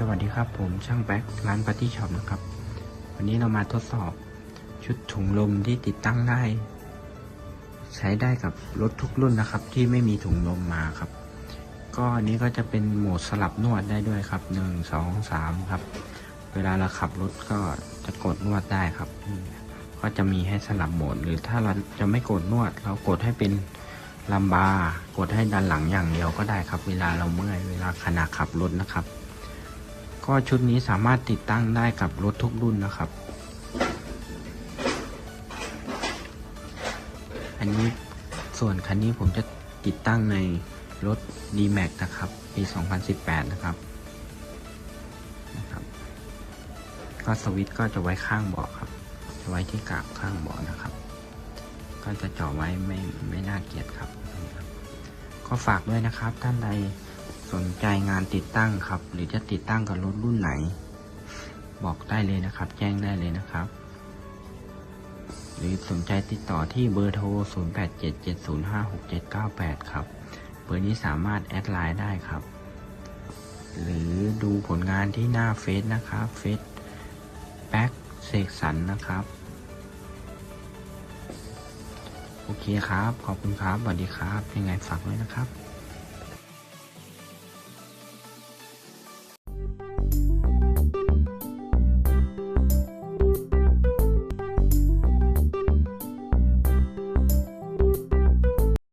สวัสดีครับผมช่างแบ็คร้านปาร์ตี้ช็อปนะครับ วันนี้เรามาทดสอบชุดถุงลมที่ติดตั้งได้ ใช้ได้กับรถทุกรุ่นนะครับ ที่ไม่มีถุงลมมาครับ ก็อันนี้ก็จะเป็นโหมดสลับนวดได้ด้วยครับหนึ่งสองสามครับ เวลาเราขับรถก็จะกดนวดได้ครับ ก็จะมีให้สลับโหมด หรือถ้าเราจะไม่กดนวด เรากดให้เป็นลัมบาร์กดให้ดันหลังอย่างเดียวก็ได้ครับ เวลาเราเมื่อยเวลาขณะขับรถนะครับ ก็ชุดนี้สามารถติดตั้งได้กับรถทุกรุ่นนะครับ อันนี้ส่วนคันนี้ผมจะติดตั้งในรถ D-Max นะครับ ปี 2018 นะครับนะครับ ก็สวิตช์ก็จะไว้ข้างเบาะครับ จะไว้ที่กาบข้างเบาะนะครับ ก็จะเจาะไว้ไม่ไม่น่าเกลียดครับนะครับก็ฝากด้วยนะครับท่านใด สนใจงานติดตั้งครับ หรือจะติดตั้งกับรถรุ่นไหน บอกได้เลยนะครับ แจ้งได้เลยนะครับ หรือสนใจติดต่อที่เบอร์โทร 0877056798 ครับ เบอร์นี้สามารถแอดไลน์ได้ครับ หรือดูผลงานที่หน้าเฟซนะครับเฟซแบ็กเสกสรรนะครับ โอเคครับ ขอบคุณครับสวัสดีครับ ยังไงฝากไว้นะครับ